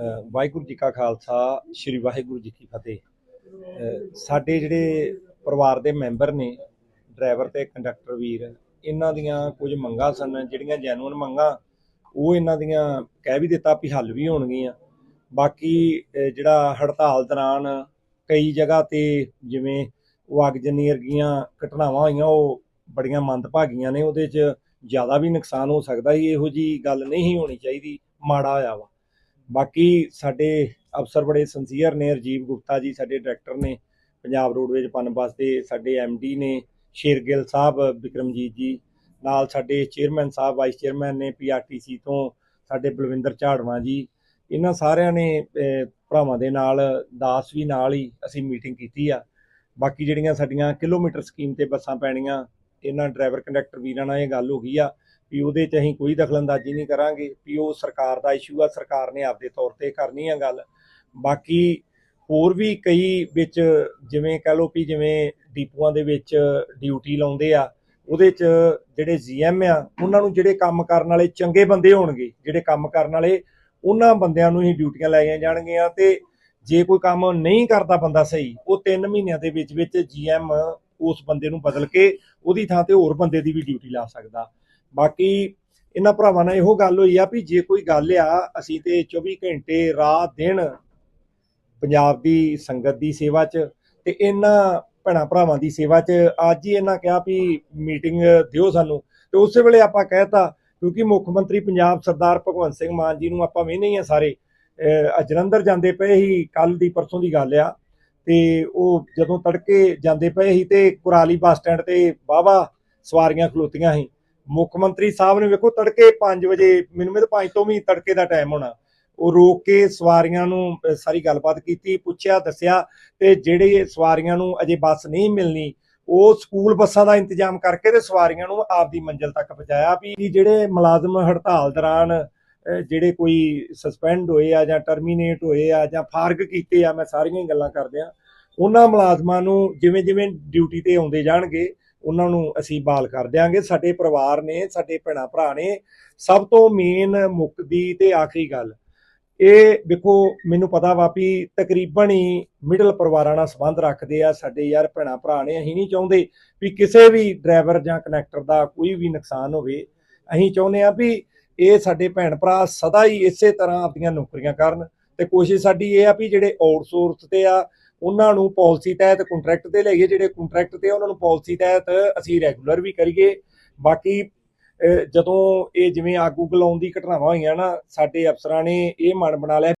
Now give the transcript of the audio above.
ਵਾਹਿਗੁਰੂ ਜੀ ਕਾ ਖਾਲਸਾ, ਸ੍ਰੀ ਵਾਹਿਗੁਰੂ ਜੀ ਕੀ ਫਤਿਹ। ਸਾਡੇ ਜਿਹੜੇ ਪਰਿਵਾਰ ਦੇ ਮੈਂਬਰ ਨੇ, ਡਰਾਈਵਰ ਤੇ ਕੰਡਕਟਰ ਵੀਰ, ਇਹਨਾਂ ਦੀਆਂ ਕੁਝ ਮੰਗਾਂ ਸਨ, ਜਿਹੜੀਆਂ ਜੈਨੂਇਨ ਮੰਗਾਂ, ਉਹ ਇਹਨਾਂ ਦੀਆਂ ਕਹਿ ਵੀ ਦਿੱਤਾ ਵੀ ਹੱਲ ਵੀ ਹੋਣਗੀਆਂ। ਬਾਕੀ ਜਿਹੜਾ ਹੜਤਾਲ ਦੌਰਾਨ ਕਈ ਜਗ੍ਹਾ ਤੇ ਜਿਵੇਂ ਉਹ ਅਗਜਨੀ ਵਰਗੀਆਂ ਘਟਨਾਵਾਂ ਹੋਈਆਂ, ਉਹ ਬੜੀਆਂ ਮੰਦਭਾਗੀਆਂ ਨੇ, ਉਹਦੇ 'ਚ ਜ਼ਿਆਦਾ ਵੀ ਨੁਕਸਾਨ ਹੋ ਸਕਦਾ ਸੀ, ਇਹੋ ਜੀ ਗੱਲ ਨਹੀਂ ਹੋਣੀ ਚਾਹੀਦੀ, ਮਾੜਾ ਹੋਇਆ ਵਾ। ਬਾਕੀ ਸਾਡੇ ਅਫਸਰ ਬੜੇ ਸੰਸੀਅਰ ਨੇ, ਰਜੀਵ ਗੁਪਤਾ ਜੀ ਸਾਡੇ ਡਾਇਰੈਕਟਰ ਨੇ, ਪੰਜਾਬ ਰੋਡਵੇਜ ਪਨ ਬੱਸ ਦੇ ਸਾਡੇ ਡੀ ਨੇ ਸ਼ੇਰਗਿੱਲ ਸਾਹਿਬ, ਵਿਕਰਮਜੀਤ ਜੀ, ਨਾਲ ਸਾਡੇ ਚੇਅਰਮੈਨ ਸਾਹਿਬ ਵਾਈਸ ਚੇਅਰਮੈਨ ਨੇ ਪੀਆਰਟੀਸੀ ਤੋਂ ਸਾਡੇ ਬਲਵਿੰਦਰ ਝਾੜਵਾ ਜੀ, ਇਹਨਾਂ ਸਾਰਿਆਂ ਨੇ ਭਰਾਵਾਂ ਦੇ ਨਾਲ, ਦਾਸ ਵੀ ਨਾਲ ਹੀ ਅਸੀਂ ਮੀਟਿੰਗ ਕੀਤੀ ਆ। ਬਾਕੀ ਜਿਹੜੀਆਂ ਸਾਡੀਆਂ ਕਿਲੋਮੀਟਰ ਸਕੀਮ ਤੇ ਬੱਸਾਂ ਪੈਣੀਆਂ, ਇਹਨਾਂ ਡਰਾਈਵਰ ਕੰਡਕਟਰ ਵੀਰਾਂ ਨਾਲ ਇਹ ਗੱਲ ਹੋ ਗਈ ਆ। ਵੀ ਉਹਦੇ 'ਚ ਅਸੀਂ ਕੋਈ ਦਖਲਅੰਦਾਜ਼ੀ ਨਹੀਂ ਕਰਾਂਗੇ, ਵੀ ਉਹ ਸਰਕਾਰ ਦਾ ਇਸ਼ੂ ਆ, ਸਰਕਾਰ ਨੇ ਆਪਦੇ ਤੌਰ ਤੇ ਕਰਨੀ ਆ ਗੱਲ। ਬਾਕੀ ਹੋਰ ਵੀ ਕਈ ਵਿੱਚ ਜਿਵੇਂ ਕਹ ਲਓ ਵੀ ਜਿਵੇਂ ਡੀਪੂਆਂ ਦੇ ਵਿੱਚ ਡਿਊਟੀ ਲਾਉਂਦੇ ਆ, ਉਹਦੇ 'ਚ ਜਿਹੜੇ ਜੀਐਮ ਆ, ਉਹਨਾਂ ਨੂੰ ਜਿਹੜੇ ਕੰਮ ਕਰਨ ਵਾਲੇ ਚੰਗੇ ਬੰਦੇ ਹੋਣਗੇ, ਜਿਹੜੇ ਕੰਮ ਕਰਨ ਵਾਲੇ, ਉਹਨਾਂ ਬੰਦਿਆਂ ਨੂੰ ਹੀ ਡਿਊਟੀਆਂ ਲਾਈਆਂ ਜਾਣਗੀਆਂ ਤੇ ਜੇ ਕੋਈ ਕੰਮ ਨਹੀਂ ਕਰਦਾ ਬੰਦਾ ਸਹੀ, ਉਹ 3 ਮਹੀਨਿਆਂ ਦੇ ਵਿੱਚ ਵਿੱਚ ਜੀਐਮ ਉਸ ਬੰਦੇ ਨੂੰ ਬਦਲ ਕੇ ਉਹਦੀ ਥਾਂ ਤੇ ਹੋਰ ਬੰਦੇ ਦੀ ਵੀ ਡਿਊਟੀ ਲਾ ਸਕਦਾ। ਬਾਕੀ ਇਹਨਾਂ ਭਰਾਵਾਂ ਨਾਲ ਇਹੋ ਗੱਲ ਹੋਈ ਆ ਵੀ ਜੇ ਕੋਈ ਗੱਲ ਆ, ਅਸੀਂ ਤੇ 24 ਘੰਟੇ ਰਾਤ ਦਿਨ ਪੰਜਾਬ ਦੀ ਸੰਗਤ ਦੀ ਸੇਵਾ 'ਚ ਤੇ ਇਹਨਾਂ ਭੈਣਾਂ ਭਰਾਵਾਂ ਦੀ ਸੇਵਾ 'ਚ ਅੱਜ ਹੀ ਇਹਨਾਂ ਕਿਹਾ ਵੀ ਮੀਟਿੰਗ ਦਿਓ ਸਾਨੂੰ। ਤੇ ਉਸੇ ਵੇਲੇ ਆਪਾਂ ਕਹਿਤਾ ਕਿਉਂਕਿ ਮੁੱਖ ਮੰਤਰੀ ਪੰਜਾਬ ਸਰਦਾਰ ਭਗਵੰਤ ਸਿੰਘ ਮਾਨ ਜੀ ਨੂੰ ਆਪਾਂ ਵੇਖਦੇ ਹੀ ਆ ਸਾਰੇ, ਅਹ ਜਲੰਧਰ ਜਾਂਦੇ ਪਏ ਸੀ ਕੱਲ ਦੀ ਪਰਸੋਂ ਦੀ ਗੱਲ ਆ। ਤੇ ਉਹ ਜਦੋਂ ਤੜਕੇ ਜਾਂਦੇ ਪਏ ਸੀ ਤੇ ਕੁਰਾਲੀ ਬੱਸ ਸਟੈਂਡ ਤੇ ਵਾਹਵਾ ਸਵਾਰੀਆਂ ਖਲੋਤੀਆਂ ਸੀ। ਮੁੱਖ ਮੰਤਰੀ ਸਾਹਿਬ ਨੇ ਵੇਖੋ ਤੜਕੇ 5 ਵਜੇ, ਮੈਨੂੰ ਮੇਰੇ 5 ਤੋਂ ਵੀ ਤੜਕੇ ਦਾ ਟਾਈਮ ਹੋਣਾ। ਉਹ ਰੋਕ ਕੇ ਸਵਾਰੀਆਂ ਨੂੰ ਸਾਰੀ ਗੱਲਬਾਤ ਕੀਤੀ, ਪੁੱਛਿਆ, ਦੱਸਿਆ ਤੇ ਜਿਹੜੇ ਸਵਾਰੀਆਂ ਨੂੰ ਅਜੇ ਬੱਸ ਨਹੀਂ ਮਿਲਣੀ, ਉਹ ਸਕੂਲ ਬੱਸਾਂ ਦਾ ਇੰਤਜ਼ਾਮ ਕਰਕੇ ਤੇ ਸਵਾਰੀਆਂ ਨੂੰ ਆਪਦੀ ਮੰਜ਼ਿਲ ਤੱਕ ਪਹੁੰਚਾਇਆ ਵੀ ਜਿਹੜੇ ਮੁਲਾਜ਼ਮ ਹੜਤਾਲ ਦੌਰਾਨ ਜਿਹੜੇ ਕੋਈ ਸਸਪੈਂਡ ਹੋਏ ਆ ਜਾਂ ਟਰਮੀਨੇਟ ਹੋਏ ਆ ਜਾਂ ਫਾਰਗ ਕੀਤੇ ਆ, ਮੈਂ ਸਾਰੀਆਂ ਹੀ ਗੱਲਾਂ ਕਰਦੇ ਆ, ਉਹਨਾਂ ਮੁਲਾਜ਼ਮਾਂ ਨੂੰ ਜਿਵੇਂ ਜਿਵੇਂ ਡਿਊਟੀ ਤੇ ਆਉਂਦੇ ਜਾਣਗੇ ਉਹਨਾਂ ਨੂੰ ਅਸੀਂ ਬਾਲ ਕਰ ਦਿਆਂਗੇ। ਸਾਡੇ ਪਰਿਵਾਰ ਨੇ, ਸਾਡੇ ਭੈਣਾਂ ਭਰਾ ਨੇ ਸਭ ਤੋਂ ਮੇਨ ਮੁੱਕਦੀ ਤੇ ਆਖਰੀ ਗੱਲ। ਇਹ ਦੇਖੋ, ਮੈਨੂੰ ਪਤਾ ਵਾ ਵੀ ਤਕਰੀਬਨ ਹੀ ਮਿਡਲ ਪਰਿਵਾਰਾਂ ਨਾਲ ਸੰਬੰਧ ਰੱਖਦੇ ਆ। ਸਾਡੇ ਯਾਰ ਭੈਣਾਂ ਭਰਾ ਨੇ, ਅਸੀਂ ਨਹੀਂ ਚਾਹੁੰਦੇ ਵੀ ਕਿਸੇ ਵੀ ਡਰਾਈਵਰ ਜਾਂ ਕਨੈਕਟਰ ਦਾ ਕੋਈ ਵੀ ਨੁਕਸਾਨ ਹੋਵੇ। ਅਸੀਂ ਚਾਹੁੰਦੇ ਆ ਵੀ ਇਹ ਸਾਡੇ ਭੈਣ ਭਰਾ ਸਦਾ ਹੀ ਇਸੇ ਤਰ੍ਹਾਂ ਆਪਣੀਆਂ ਨੌਕਰੀਆਂ ਕਰਨ ਤੇ ਕੋਸ਼ਿਸ਼ ਸਾਡੀ ਇਹ ਆ ਵੀ ਜਿਹੜੇ ਆਊਟਸੋਰਸ ਤੇ ਆ ਉਹਨਾਂ ਨੂੰ ਪਾਲਿਸੀ ਤਹਿਤ ਕੰਟਰੈਕਟ ਤੇ ਲੈ ਗਏ, ਜਿਹੜੇ ਕੰਟਰੈਕਟ ਤੇ ਉਹਨਾਂ ਨੂੰ ਪਾਲਿਸੀ ਤਹਿਤ ਅਸੀਂ ਰੈਗੂਲਰ ਵੀ ਕਰੀਏ। ਬਾਕੀ ਜਦੋਂ ਇਹ ਜਿਵੇਂ ਆਗੂ ਗਲਾਉਣ ਦੀ ਘਟਨਾਵਾਂ ਹੋਈਆਂ ਨਾ, ਸਾਡੇ ਅਫਸਰਾਂ ਨੇ ਇਹ ਮਨ ਬਣਾ ਲਿਆ